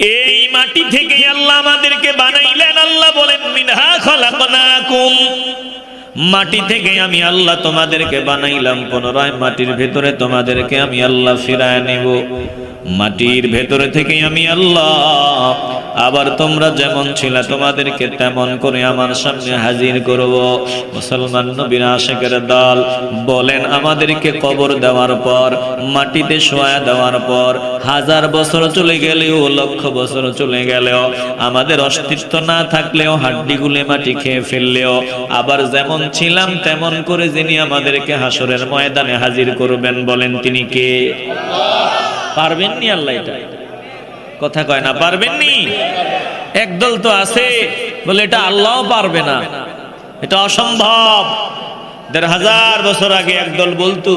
এই মাটি থেকে আল্লাহ আমাদেরকে বানাইলেন। আল্লাহ বলেন, মিনহা খলাকনাকুম। মাটি থেকে আমি আল্লাহ তোমাদেরকে বানাইলাম, পুনরায় মাটির ভেতরে তোমাদেরকে আমি আল্লাহ ফিরায় নেব। মাটির ভেতরে থেকে আমি আল্লাহ। আবার তোমরা যেমন ছিলে, তোমাদেরকে তেমন করে আমার সামনে হাজির করব। মুসলমান নবীর আশেকের দল, বলেন আমাদেরকে কবর দেওয়ার পর, মাটিতে শোয়া দেওয়ার পর, হাজার বছর চলে গেলেও, লক্ষ বছর চলে গেলেও, আমাদের অস্তিত্ব না থাকলেও হাড্ডিগুলে মাটি খেয়ে ফেললেও, আবার যেমন ছিলাম, তেমন করে যিনি আমাদেরকে হাসরের ময়দানে হাজির করবেন বলেন তিনি কে? পারবেননি আল্লাহ এটা? কথা কয় না, পারবেননি? একদল তো আছে, বলে এটা আল্লাহও পারবে না। এটা অসম্ভব। দেড় হাজার বছর আগে একদল বলতো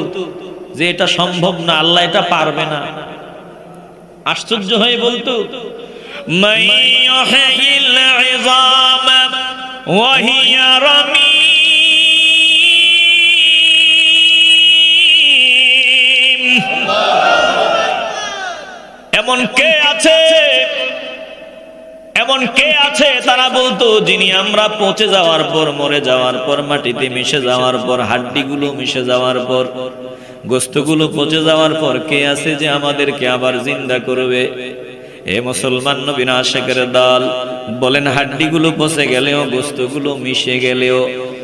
যে এটা সম্ভব না, আল্লাহ এটা পারবে না। আশ্চর্য হয়ে বলতো, মাই ইউহিল ইযাম ওয়া হিয়া রামীম এমন কে আছে? এমন কে আছে? তারা বলতো, যিনি আমরা পচে যাওয়ার পর, মরে যাওয়ার পর, মাটিতে মিশে যাওয়ার পর, হাড্ডিগুলো মিশে যাওয়ার পর, গোস্তগুলো পচে যাওয়ার পর, কে আছে যে আমাদেরকে আবার জিন্দা করবে? এ মুসলমান নবীন আশেকের দল, বলেন, হাড্ডিগুলো পচে গেলেও, গোস্তগুলো মিশে গেলেও,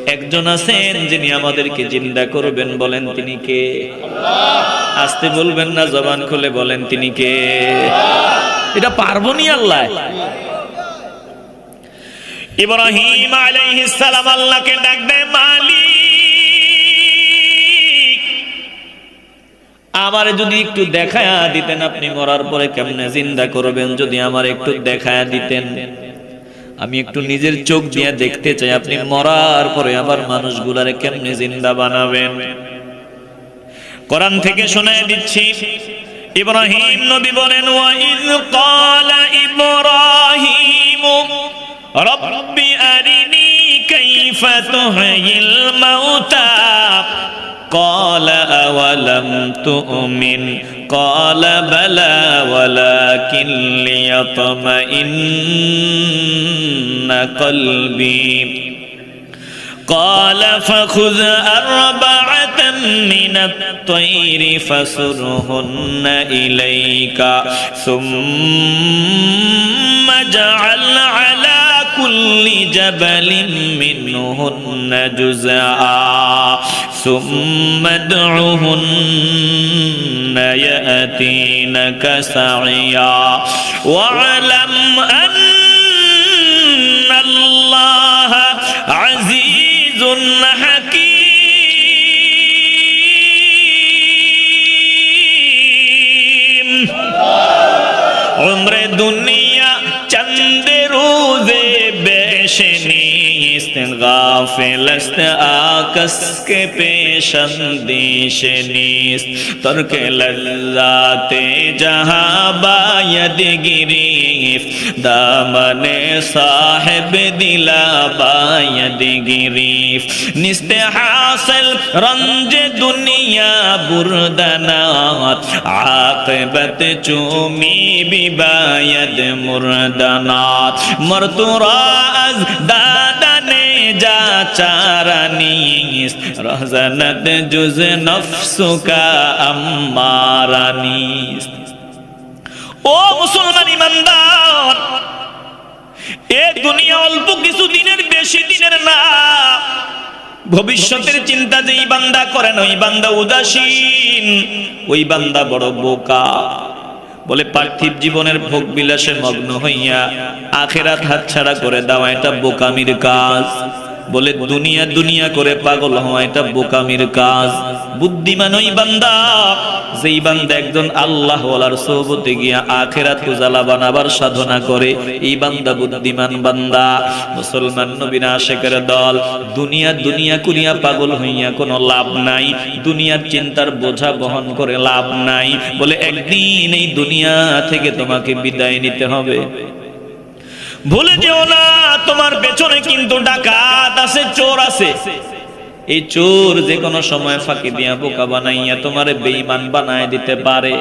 একজন আছেন যিনি আমাদেরকে জিন্দা করবেন। বলেন, তিনি কে? আসতে বলবেন না, জবান খুলে বলেন তিনি কে? এটা পারব নি আল্লাহ। ইব্রাহিম আলাইহিস সালাম আল্লাহকে ডাক দেয়, মালিক, আমার যদি একটু দেখায়া দিতেন আপনি মরার পরে কেমনে জিন্দা করবেন, যদি আমার একটু দেখায়া দিতেন। আমি একটু নিজের চোখ দিয়ে দেখতে চাই, আপনি মরার পরে আবার মানুষগুলারে কেমনে জিন্দা বানাবেন? কোরআন থেকে শোনায় দিচ্ছি ইব্রাহিম নবী বলেন ওয়া ইয ক্বালা ইব্রাহিম রব্বি আরিনি কাইফা তুহয়িল মাউতা قال أولم تؤمن قال بلى ولكن ليطمئن قلبي قال فخذ أربعة من الطير فسرهن إليك ثم اجعل على كل جبل منهن جزءا ثم ادعهن يأتينك سعيا. واعلم أن হাকিম। দুনিয়া চন্দ রোজে বেশনি चंद रोजे बेशनीस्त गाफिलस्त आकस के पेशंदिश नीस्त तुर्क लल्लाते जहां बायद गिरीफ दामने साहिब दिला बायद गिरीफ निस्त हासिल रंज दुनिया बुरदनात आकबत चूमी बिबायद मुर्दनात मरतुरा अज যা জুজ নফসুকা ও মুসলমান ইমানদার, এ দুনিয়া অল্প কিছু দিনের, বেশি দিনের না। ভবিষ্যতের চিন্তা যে বান্দা করেন, ওই বান্দা উদাসীন, ওই বান্দা বড় বোকা। বলে পার্থিব জীবনের ভোগ বিলাসে মগ্ন হইয়া আখেরাত হাতছাড়া করে দেওয়া এটা বোকামির কাজ। বলে, দুনিয়া দুনিয়া করে পাগল হওয়া এটা বোকামির কাজ। বুদ্ধিমান ওই বান্দা, যেই বান্দা একজন আল্লাহ ওয়ালার সোহবতে গিয়া আখেরাত উজালা বানাবার সাধনা করে, এই বান্দা বুদ্ধিমান বান্দা। মুসলমান নবীন আশেকের দল, দুনিয়া দুনিয়া করিয়া পাগল হইয়া কোনো লাভ নাই। দুনিয়ার চিন্তার বোঝা বহন করে লাভ নাই। বলে, একদিন এই দুনিয়া থেকে তোমাকে বিদায় নিতে হবে। ভুলে যেও না, তোমার পেছনে কিন্তু ডাকাত আছে, চোর আছে। এই চোর যে কোনো সময় ফাঁকি দিয়া বোকা বানাইয়া তোমারে বেঈমান বানায় দিতে পারে।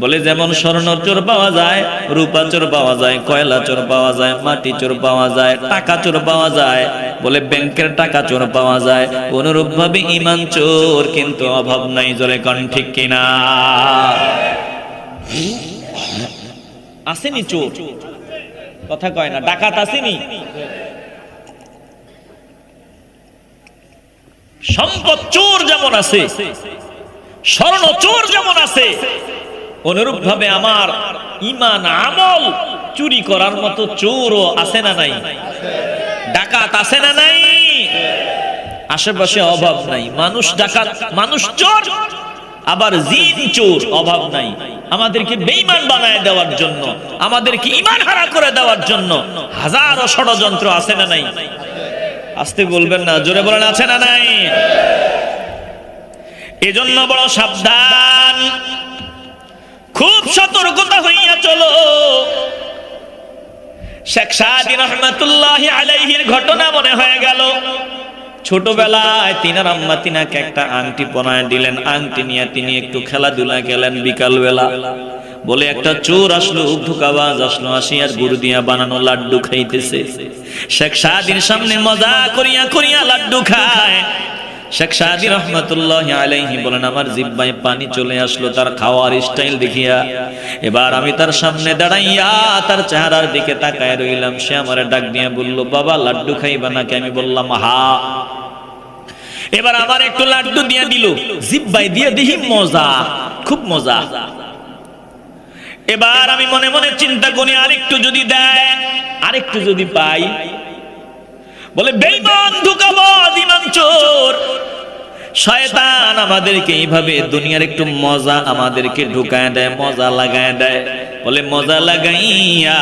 বলে যেমন স্বর্ণ চোর পাওয়া যায়, রূপা চোর পাওয়া যায়, কয়লা চোর পাওয়া যায়, মাটি চোর পাওয়া যায়, টাকা চোর পাওয়া যায়, বলে ব্যাংকের টাকা চোর পাওয়া যায় অনুরূপ ভাবে ইমান চোর কিন্তু অভাব নাই জলে কন ঠিক কিনা? আসেনি চোর। কথা কয় না, ডাকাত আসেনি। সম্পদ চোর যেমন আছে, স্বর্ণ চোর যেমন আছে অনুরূপ ভাবে আমার ইমান আমল চুরি করার মতো চোরও আছে না নাই? ডাকাত আছে না নাই? আশেপাশে অভাব নাই। মানুষ ডাকাত, মানুষ চোর, আবার জিন চোর অভাব নাই। আমাদেরকে বেঈমান বানায় দেওয়ার জন্য, আমাদেরকে ইমান হারা করে দেওয়ার জন্য হাজারো ষড়যন্ত্র আছে না নাই? আসতে বলবেন না, জোরে বলেন, আছে না নাই? এজন্য বড় সাবধান, খুব সতর্কতা হইয়া চলো। শেখ সাদিন রহমতুল্লাহ আলাইহির ঘটনা মনে হয়ে গেল। ছোটবেলায় তিনার আম্মা তিনাকে একটা আংটি পনায় দিলেন। আংটি নিয়ে তিনি একটু খেলাধুলা গেলেন বিকালবেলা। বলে, একটা চোর আসলো ঢুকাবাজ আসলো আসিয়ার গুরু দিয়া বানানো লাড্ডু খাইতেছে। শেখ সাদিন সামনে মজা করিয়া করিয়া লাড্ডু খায়। শেখ সাদি রহমতুল্লাহ আলাইহি বলেন, আমার জিব্বায় পানি চলে আসলো, তার খাওয়ার স্টাইল দেখিয়া। এবার আমি তার সামনে দাঁড়াইয়া তার চেহারার দিকে তাকায় রইলাম। সে আমার ডাক দিয়ে বলল, বাবা, লাড্ডু খাইবা নাকি? আমি বললাম হা এবার আমার একটু লাড্ডু দিয়ে দিল। জিব্বাই দিয়ে দেখি মজা, খুব মজা। এবার আমি মনে মনে চিন্তা করি, আরেকটু যদি দেয়, আরেকটু যদি পাই বলে বেইমান ধোকাবাজ ইমান চোর। শয়তান আমাদেরকে এইভাবে দুনিয়ার একটু মজা আমাদেরকে ঢুকায় দেয়, মজা লাগায় দেয়। বলে, মজা লাগাইয়া।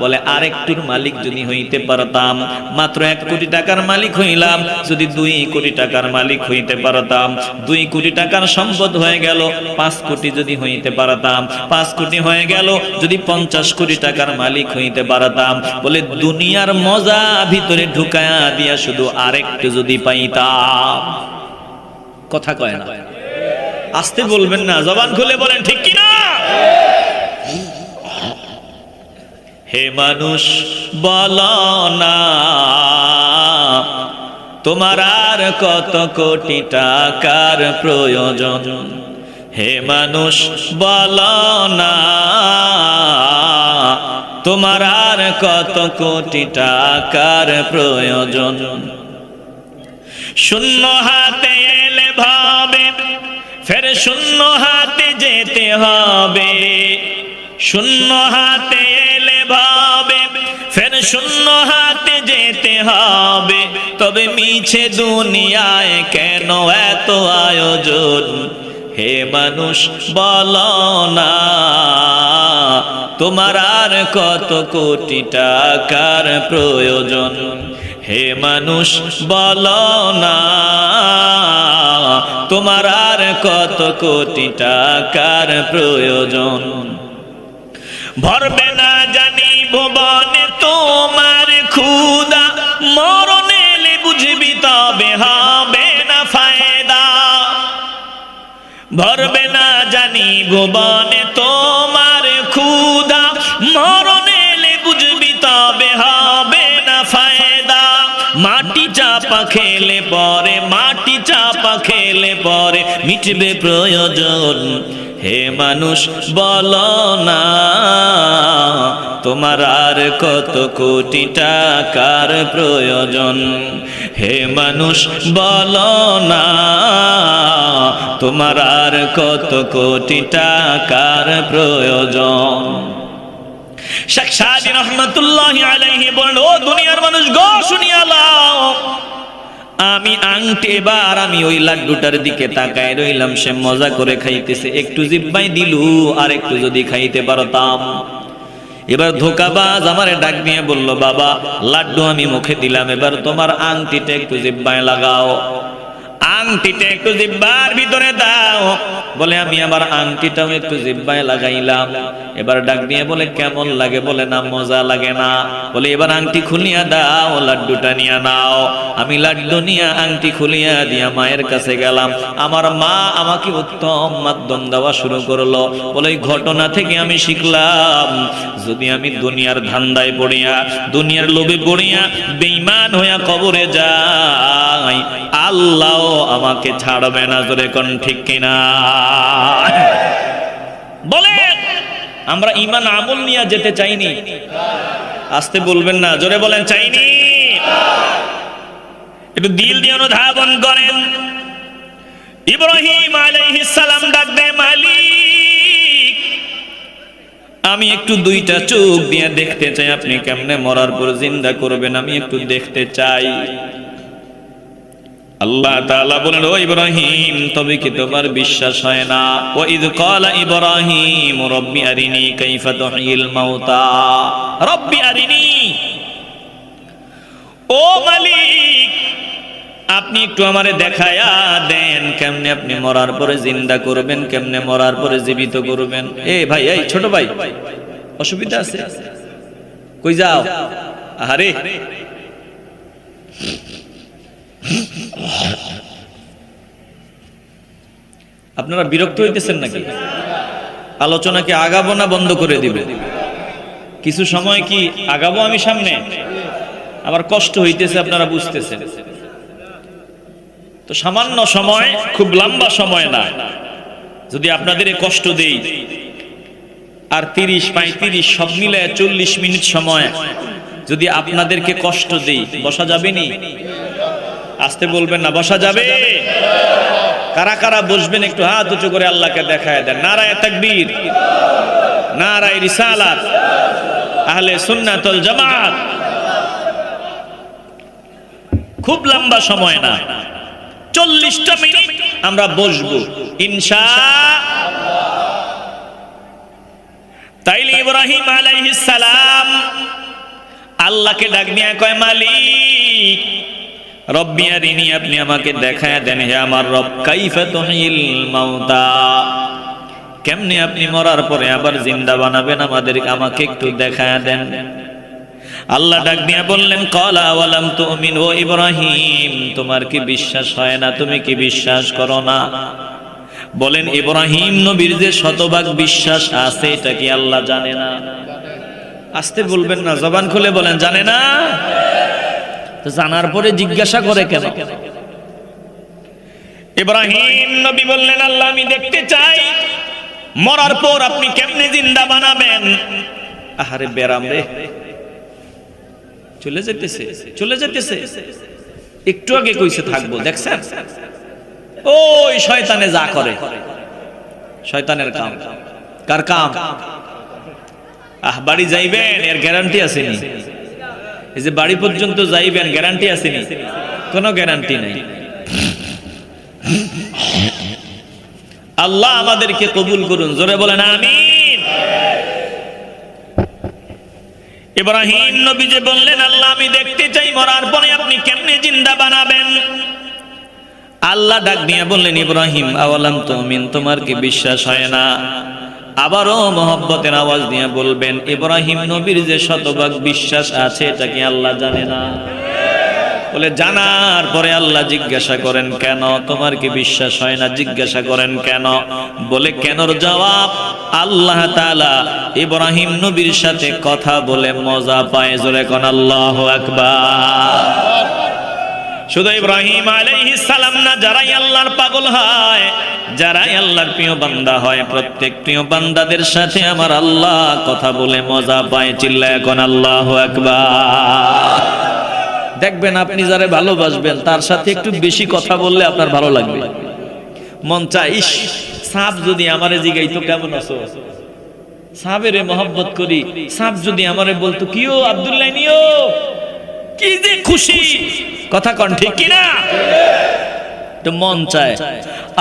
বলে, আরেকটুর মালিক যদি হইতে পারতাম, মাত্র এক কোটি টাকার মালিক হইলাম। যদি দুই কোটি টাকার মালিক হইতে পারতাম, দুই কোটি টাকার সম্পদ হয়ে গেল, পাঁচ কোটি যদি হইতে পারতাম, পাঁচ কোটি হয়ে গেল, যদি পঞ্চাশ কোটি টাকার মালিক হইতে পারতাম। বলে, দুনিয়ার মজা ভিতরে ঢুকায়া দিয়া শুধু আরেকটু যদি পাইতাম। কথা কয় না। আসতে বলবেন না জবান খুলে বলেন ঠিক কি না হে মানুষ বল না তোমার আর কত কোটি টাকার প্রয়োজন? হে মানুষ বল না তোমার আর কত কোটি টাকার প্রয়োজন? শূন্য হাতে ফের শূন্য হাতে যেতে হবে। শূন্য হাতে এলে ভাবে, ফের শূন্য হাতে যেতে হবে। তবে মিছে দুনিয়ায় কেন এত আয়োজন? হে মানুষ, বল না। তোমার আর কত কোটি টাকার প্রয়োজন? হে মানুষ, বল না, তোমার আর কত কোটি টাকার প্রয়োজন? ভরবে না জানি ভুবনে তোমার খুদা মরণ বুঝবি তবে হবে না ফায়দা। ভরবে না জানি ভুবনে তোমার খুদা মরণ চাপা খেলে পরে, মাটি চাপা খেলে পরে, মিটবে প্রয়োজন। হে মানুষ, বল না, তোমার আর কত কোটি টাকার প্রয়োজন? হে মানুষ, বল না, তোমার আর কত কোটি টাকার প্রয়োজন? শেখ সাদি রহমতুল্লাহ আলাইহি বলল, ও দুনিয়ার মানুষ, গো শুনিয়া লাও আমি আংটে, এবার আমি ওই লাড্ডুটার দিকে তাকায় রইলাম। সে মজা করে খাইতেছে। একটু জিব্বাই দিলু, আর একটু যদি খাইতে পারতাম। এবার ধোকাবাজ আমার ডাক নিয়ে বলল, বাবা, লাড্ডু আমি মুখে দিলাম, এবার তোমার আংটিটা একটু জিব্বায় লাগাও। আংটিটা একটু জিব্বার ভিতরে দাও। বলে আমি আমার আংটিটাও একটু জিব্বায় লাগাইলাম। এবার ডাক দিয়ে বলে, কেমন লাগে? বলে, না, মজা লাগে না। বলে, এবার আংটি খুলিয়া দাও, লাড্ডুটা নিয়ে নাও। আমি লাড্ডু নিয়ে আংটি খুলিয়া দিয়া মায়ের কাছে গেলাম। আমার মা আমাকে উত্তম মাধ্যম দেওয়া শুরু করল। বলে ঘটনা থেকে আমি শিখলাম। যদি আমি দুনিয়ার ধান্দায় পড়িয়া, দুনিয়ার লোভে পড়িয়া বেইমান হইয়া কবরে যাই, আল্লাহ আমাকে ছাড়বে না জোরে কোন ঠিক কিনা? বলে আমরা ইমান আমল নিয়ে যেতে চাইনি। আসতে বলবেন না, জোরে বলেন চাইনি। একটু দিল দিয়ে অনুধাবন করেন। ইব্রাহিম সালাম ডাক দেয়, মালিক, আমি একটু দুইটা চোখ দিয়ে দেখতে চাই, আপনি কেমনে মরার পর জিন্দা করবেন, আমি একটু দেখতে চাই। আল্লাহ তাআলা বলেন, ও ইব্রাহিম, তবে কি তোমার বিশ্বাস হয় না? ও ইদ ক্বালা ইব্রাহিম, রব্বি আরিনি কাইফা তুহিল মাউতা। রব্বি আরিনি। ও মালিক, আপনি একটু আমারে দেখায়া দেন, কেমনে আপনি মরার পরে জিন্দা করবেন, কেমনে মরার পরে জীবিত করবেন? এ ভাই, এই ছোট ভাই, অসুবিধা আছে? কই যাও? আরে আপনারা বিরক্ত হইতেছেন নাকি? আলোচনাকে আগাবো না বন্ধ করে দিবে? কিছু সময় কি আগাবো আমি সামনে? আবার কষ্ট হইতেছে, আপনারা বুঝতেছেন। তো সামান্য সময়, খুব লম্বা সময় না। যদি আপনাদের কষ্ট দেই, আর তিরিশ, পঁয়ত্রিশ, সব মিলে চল্লিশ মিনিট সময়, যদি আপনাদেরকে কষ্ট দেই, বসা যাবে নি? আসতে বলবেন না, বসা যাবে। কারা কারা বসবেন একটু হাত উঁচু করে আল্লাহকে দেখায় দেন। নারায় তাকবীর, নারায় রিসালাত, আহলে সুন্নাতুল জামাত। খুব লম্বা সময় না, চল্লিশটা মিনিট আমরা বসবো, ইনশা তাইলে ইব্রাহিম আলাইহিস সালাম আল্লাহকে ডাক নিয়ে কয়, মালিক রব্বি আরিনি, আপনি আমাকে দেখায় দেন হে আমার রব, কাইফা তুহিল মাউতা। কেমনে আপনি মরার পরে আবার জিন্দা বানাবেন? আমাদের আমাকে একটু দেখায় দেন। আল্লাহ ডাক দিয়া বললেন, কলা ওয়ালাম তুমিন ও ইব্রাহিম, তোমার কি বিশ্বাস হয় না? তুমি কি বিশ্বাস করো না? বলেন, ইব্রাহিম নবীর যে শতভাগ বিশ্বাস আছে, এটা কি আল্লাহ জানে না? আসতে বলবেন না, জবান খুলে বলেন, জানে না? তো জানার পরে জিজ্ঞাসা করে কেন? ইব্রাহিম নবী বললেন, আল্লাহ, আমি দেখতে চাই, মরার পর আপনি কেমনে জিন্দা বানাবেন? আহারে বেরাম রে। চলে যেতেছে চলে যেতেছে। একটু আগে কইছে, থাকব, দেখছেন? ওই শয়তানে যা করে। শয়তানের কাম। কার কাম? আহ, বাড়ি যাইবেন, এর গ্যারান্টি আসেনি এই যে বাড়ি পর্যন্ত যাইবেন গ্যারান্টি আসেনি কোনো গ্যারান্টি নেই। আল্লাহ আমাদেরকে কবুল করুন, জোরে বলেন, আমিন। ইব্রাহিম নবী যে বললেন, আল্লাহ, আমি দেখতে চাই, মরার পরে আপনি কেমনে জিন্দা বানাবেন? আল্লাহ ডাক দিয়ে বললেন, ইব্রাহিম, আওয়ালাম তুমিন, তোমার কি বিশ্বাস হয় না? আবারও মহব্বতের আওয়াজ দিয়ে বলবেন, ইব্রাহিম নবীর যে শতভাগ বিশ্বাস আছে, এটা কি আল্লাহ জানে না? বলে, জানার পরে আল্লাহ জিজ্ঞাসা করেন, কেন? তোমার কি বিশ্বাস হয় না? জিজ্ঞাসা করেন, কেন? বলে, কেনর জবাব? আল্লাহ তাআলা ইব্রাহিম নবীর সাথে কথা বলে মজা পায়। জোরে কোন, আল্লাহ আকবার। শুধু ইব্রাহিম আলাইহিস সালাম না, যারাই আল্লাহর পাগল হয়, যারাই আল্লাহর প্রিয় বান্দা হয়, প্রত্যেক প্রিয় বান্দাদের সাথে আমার আল্লাহ কথা বলে মজা পায় চিল্লা এখন আল্লাহ আকবার। দেখবেন আপনি যারা ভালোবাসবেন, তার সাথে একটু বেশি কথা বললে আপনার ভালো লাগবে। মন চাই ইস, সাপ যদি আমারে জিগাইতো কেমন আছো? সাপেরে মহব্বত করি, সাপ যদি আমারে বলতো কিও আব্দুল্লাহ নিও? কি যে খুশি? কথা কন, ঠিক কিনা? মন চায়।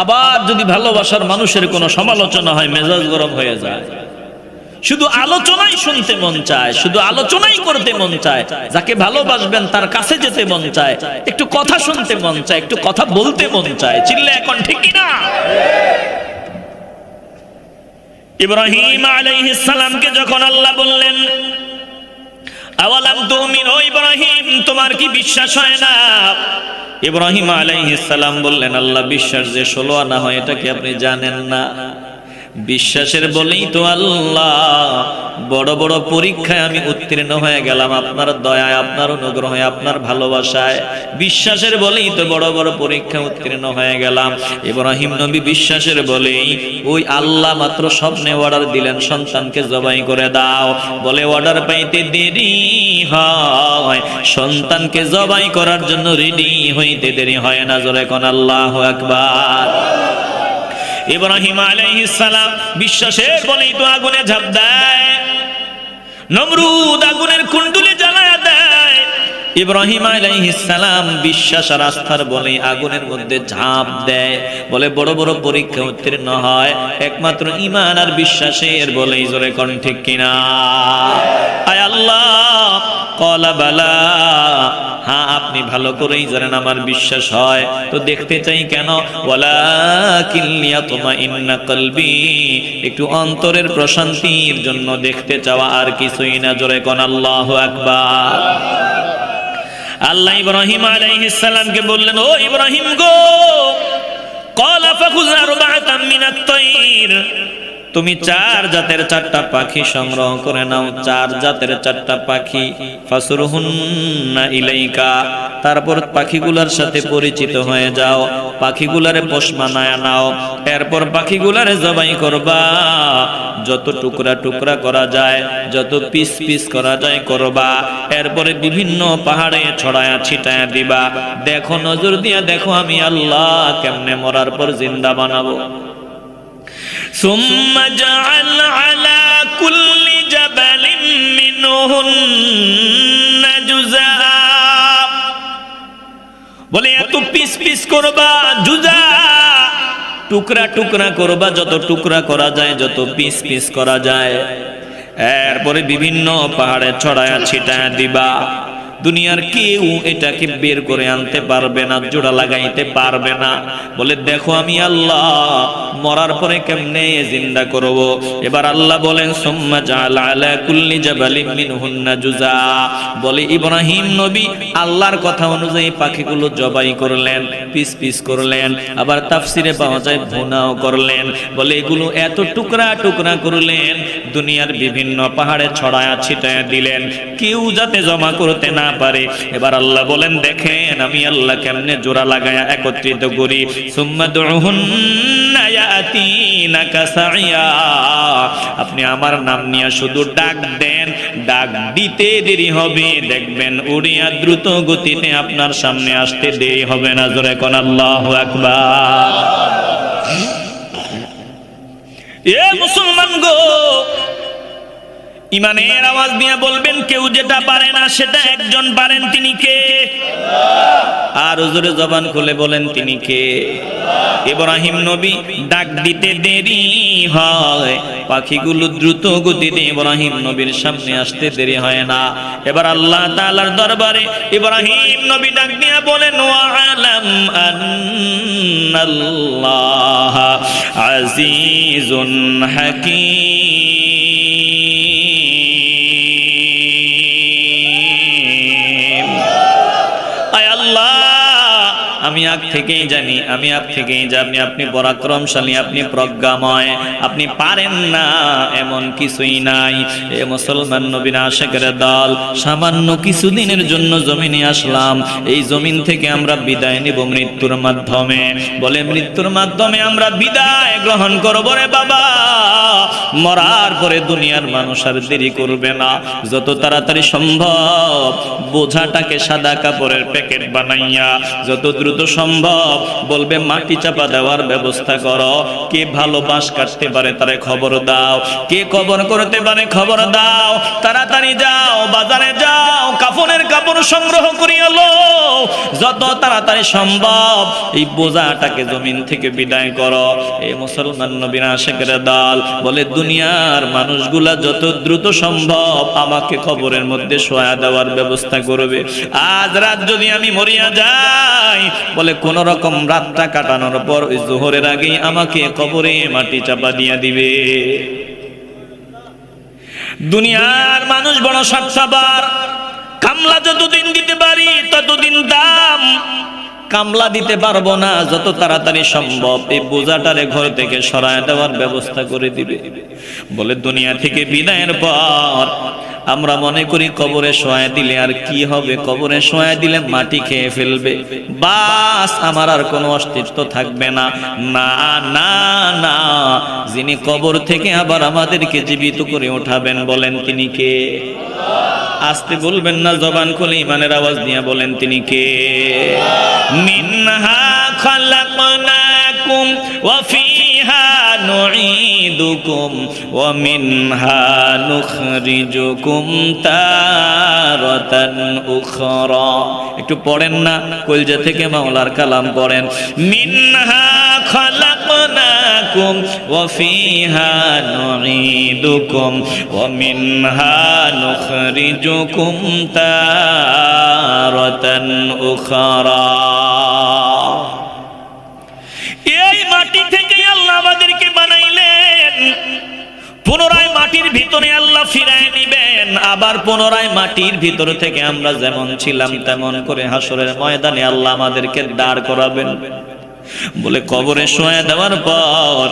আবার যদি ভালোবাসার মানুষের কোনো সমালোচনা হয়, মেজাজ গরম হয়ে যায়। শুধু আলোচনাই শুনতে মন চায়, শুধু আলোচনাই করতে মন চায়। যাকে ভালোবাসবেন, তার কাছে যেতে মন চায়। একটু কথা শুনতে মন চায়, একটু কথা বলতে মন চায়। চিল্লে এখন, ঠিক না ইব্রাহিম আলাইহিস সালামকে যখন আল্লাহ বললেন আওয়ালাম তোমার কি বিশ্বাস হয় না? ইব্রাহিম আলাইহিস সালাম বললেন, আল্লাহ বিশ্বাস যে ষোলো আনা হয়, এটা কি আপনি জানেন না? বিশ্বাসের বলেই তো আল্লাহ। বড় বড় পরীক্ষায় আমি উত্তীর্ণ হয়ে গেলাম আপনার দয়ায়, আপনার অনুগ্রহে, আপনার ভালোবাসায়। বিশ্বাসের বলেই তো বড় বড় পরীক্ষা উত্তীর্ণ হয়ে গেলাম। ইব্রাহিম নবী বিশ্বাসের বলেই ওই আল্লাহ মাত্র স্বপ্নে অর্ডার দিলেন, সন্তানকে জবাই করে দাও। বলে অর্ডার পাইতে দেরি হয়। সন্তানকে জবাই করার জন্য রেডি হইতে দেরি হয় না, জোরে কোন আল্লাহ একবার ইব্রাহিম সালাম বিশ্বাসের বলেই তো আগুনে ঝাঁপ দেয়। নমরুদ আগুনের কুণ্ডুলি জ্বালায়া দেয় ইব্রাহিম সালাম বিশ্বাস আর আস্থার বলে আগুনের মধ্যে ঝাঁপ দেয়। বলে বড় বড় পরীক্ষা উত্তীর্ণ হয়। একমাত্র ইমান আর বিশ্বাসের বলেই জোরে কোন ঠিক কিনা। আয় আল্লাহ, কলা বালা। হ্যাঁ আপনি ভালো করেই জানেন আমার বিশ্বাস হয়। তো দেখতে চাই কেন? একটু অন্তরের প্রশান্তির জন্য দেখতে চাওয়া আর কিছুই না। জোরে কোন, আল্লাহ আকবার। আল্লাহ ইব্রাহিম আলাইহিস সালামকে বললেন ও ইব্রাহিম গো কলা ফাখুজ আরবাআতাম মিনাত তাইর তুমি চার জাতের চারটা পাখি সংগ্রহ করে নাও। চার জাতের চারটা পাখি। ফাসুরহুন্না ইলাইকা। তারপর পাখিগুলার সাথে পরিচিত হয়ে যাও। পাখিগুলারে পোষ মানায় নাও। এরপর পাখিগুলারে জবাই করবা। যত টুকরা টুকরা করা যায়, যত পিস পিস করা যায় করবা। এরপরে বিভিন্ন পাহাড়ে ছড়ায়া ছিটায়া দিবা। দেখো, নজর দিয়া দেখো আমি আল্লাহ কেমনে মরার পর জিন্দা বানাবো। ثم جعل على كل جبل منهن جزءا বলে এত পিস পিস করবা জুজা টুকরা টুকরা করবা যত টুকরা করা যায় যত পিস পিস করা যায় এরপরে বিভিন্ন পাহাড়ে ছড়ায়া ছিটায়া দিবা দুনিয়ার কেউ এটাকে বের করে আনতে পারবে না, জোড়া লাগাইতে পারবে না। বলে, দেখো আমি আল্লাহ, মরার পরে কেমনে জিন্দা করব? এবার আল্লাহ বলেন, সুম্মা জাআলা আলা কুল্লি জাবালিন মিনহুন্না জুজা বলে, ইব্রাহিম নবী আল্লাহর কথা অনুযায়ী পাখিগুলো জবাই করলেন, পিস পিস করলেন, আবার তাফসিরে পাওয়া যায় ভুনাও করলেন। বলে, এগুলো এত টুকরা টুকরা করলেন, দুনিয়ার বিভিন্ন পাহাড়ে ছড়ায়া ছিটায়া দিলেন। কেউ যাতে জমা করতে না পারে। এবার আল্লাহ বলেন, দেখেন, আমি আল্লাহ কেমনে জোড়া লাগায়া একত্রিত করি? আপনি আমার নাম নিয়ে শুধু ডাক দেন। ডাক দিতে দেরি হবে। দেখবেন উড়িয়া দ্রুত গতিতে আপনার সামনে আসতে দেরি হবে না। জোরে কোন আল্লাহু আকবার। এ মুসলমান গো ইমানের আওয়াজ দিয়ে বলবেন, কেউ যেটা পারে না সেটা একজন পারেন, তিনি কে? আর হুজুরে জবান খুলে বলেন, তিনি কে? ইব্রাহিম নবী ডাক দিতে দেরি হয়, পাখিগুলো দ্রুত গতিতে ইব্রাহিম নবীর সামনে আসতে দেরি হয় না। এবার আল্লাহ তাআলার দরবারে ইব্রাহিম নবী ডাক দিয়ে বলেন ওয়া আলাম আন্নাল্লাহ আজিজুন হাকীম। আমি আগ থেকেই জানি, আমি আগ থেকেই জানি আপনি পরাক্রমশালী, আপনি প্রজ্ঞাময়, আপনি পারেন না এমন কিছুই নাই। এ মুসলমান নবীন আশেকের দল, সামান্য কিছুদিনের জন্য জমিনে আসলাম। এই জমিন থেকে আমরা বিদায় নিব মৃত্যুর মাধ্যমে। বলে মৃত্যুর মাধ্যমে আমরা বিদায় গ্রহণ করব রে বাবা। মরার পরে দুনিয়ার মানুষ আর দেরি করবে না। যত তাড়াতাড়ি সম্ভব বোঝাটাকে সাদা কাপড়ের প্যাকেট বানাইয়া, যত দ্রুত দ্রুত সম্ভব। বলবে, মাটি চাপা দেওয়ার ব্যবস্থা করো। কে ভালো বাঁশ কাটতে পারে তারে খবর দাও। কে কবর করতে পারে খবর দাও। তাড়াতাড়ি যাও, বাজারে যাও, কাফনের কাপড় সংগ্রহ করিয়া লো যত তাড়াতাড়ি সম্ভব এই বোঝাটাকে জমিন থেকে বিদায় করো। এই মুসলমান নবীর আশেকের দল বলে, দুনিয়ার মানুষগুলা যত দ্রুত সম্ভব আমাকে খবরের মধ্যে শোয়া দেওয়ার ব্যবস্থা করবে। আজ রাত যদি আমি মরিয়া যাই বলে, কোন রকম রাতটা কাটানোর পর ওই জোহরের আগেই আমাকে কবরে মাটি চাপা দিয়া দিবে। দুনিয়ার মানুষ বড় স্বার্থবার কামলা যতদিন দিতে পারি, ততদিন দাম। কামলা দিতে পারব না, যত তাড়াতাড়ি সম্ভব। এই বোঝাটারে ঘর থেকে সরায় দেওয়ার ব্যবস্থা করে দিবে। বলে, দুনিয়া থেকে বিদায়ের পর আমরা মনে করি কবরে শোয়া দিলে আর কি হবে? কবরে শোয়া দিলে মাটি খেয়ে ফেলবে। বাস, আমার আর কোনো অস্তিত্ব থাকবে না। না না না। যিনি কবর থেকে আবার আমাদেরকে জীবিত করে উঠাবেন বলেন তিনি কে? আসতে বলবেন না জবান খুলে ইমানের আওয়াজ দিয়ে বলেন তিনি কে? মিনহা খালাকনাকুম ওয়া ফিহা নুঈদুকুম ওয়া মিনহা নুখরিজুকুম তারাতান উখরা একটু পড়েন না কলজা থেকে মাওলার কালাম পড়েন মিনহা خلقناكم وفيها نعيدكم ومنها نخرجكم تارة أخرى এই পুনরায় মাটির ভিতরে আল্লাহ ফিরায় নিবেন। আবার পুনরায় মাটির ভিতর থেকে আমরা যেমন ছিলাম তেমন করে হাসরের ময়দানে আল্লাহ আমাদেরকে দাঁড় করাবেন। বলে কবরে শোয়া দেওয়ার পর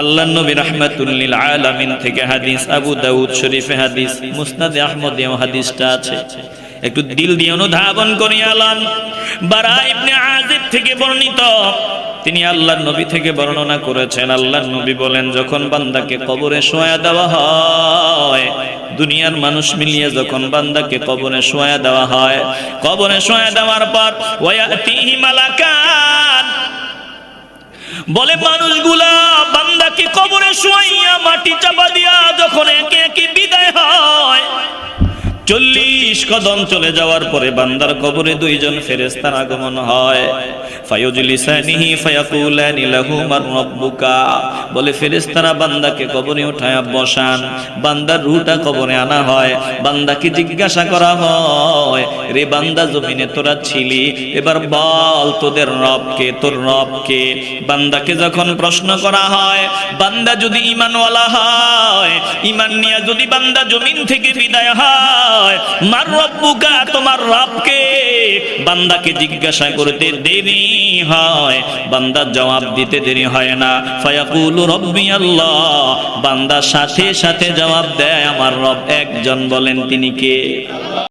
আল্লাহ নবী রহমাতুল্লিল আলামিন থেকে হাদিস, আবু দাউদ শরীফে হাদিস, মুসনাদে আহমদেও হাদিসটা আছে। একটু দিল দিয়ে অনুধাবন করি আলাম। বারা ইবনে আজিব থেকে বর্ণিত। তিনি আল্লাহর নবী থেকে বর্ণনা করেছেন, আল্লাহর নবী বলেন, যখন বান্দাকে কবরে শোয়া দেওয়া হয়, দুনিয়ার মানুষ মিলিয়ে যখন বান্দাকে কবরে শোয়া দেওয়া হয়, কবরে শোয়া দেওয়ার পর বলে, মানুষগুলা বান্দাকে কবরে শুয়াইয়া মাটি চাপা দিয়া যখন একে একে বিদায় হয় চল্লিশ কদম চলে যাওয়ার পরে বান্দার কবরে দুইজন ফেরেস্তার আগমন হয়। বলে ফেরেস্তারা বান্দাকে কবরে উঠায় বসান। বান্দার রূহটা কবরে আনা হয়। বান্দাকে জিজ্ঞাসা করা হয়, রে বান্দা, জমিনে তোরা ছিলি? এবার বল তোদের রবকে, তোর রবকে। বান্দাকে যখন প্রশ্ন করা হয়, বান্দা যদি ইমানওয়ালা হয় ইমান নিয়ে যদি বান্দা জমিন থেকে বিদায় হয় মার রব্বুকা তোমার রবকে। বান্দাকে জিজ্ঞাসা করতে দেরি হয়। বান্দা জবাব দিতে দেরি হয় না। ফায়াকুলু রব্বি আল্লাহ। বান্দা সাথে সাথে জবাব দেয়, আমার রব একজন বলেন, তিনি কে?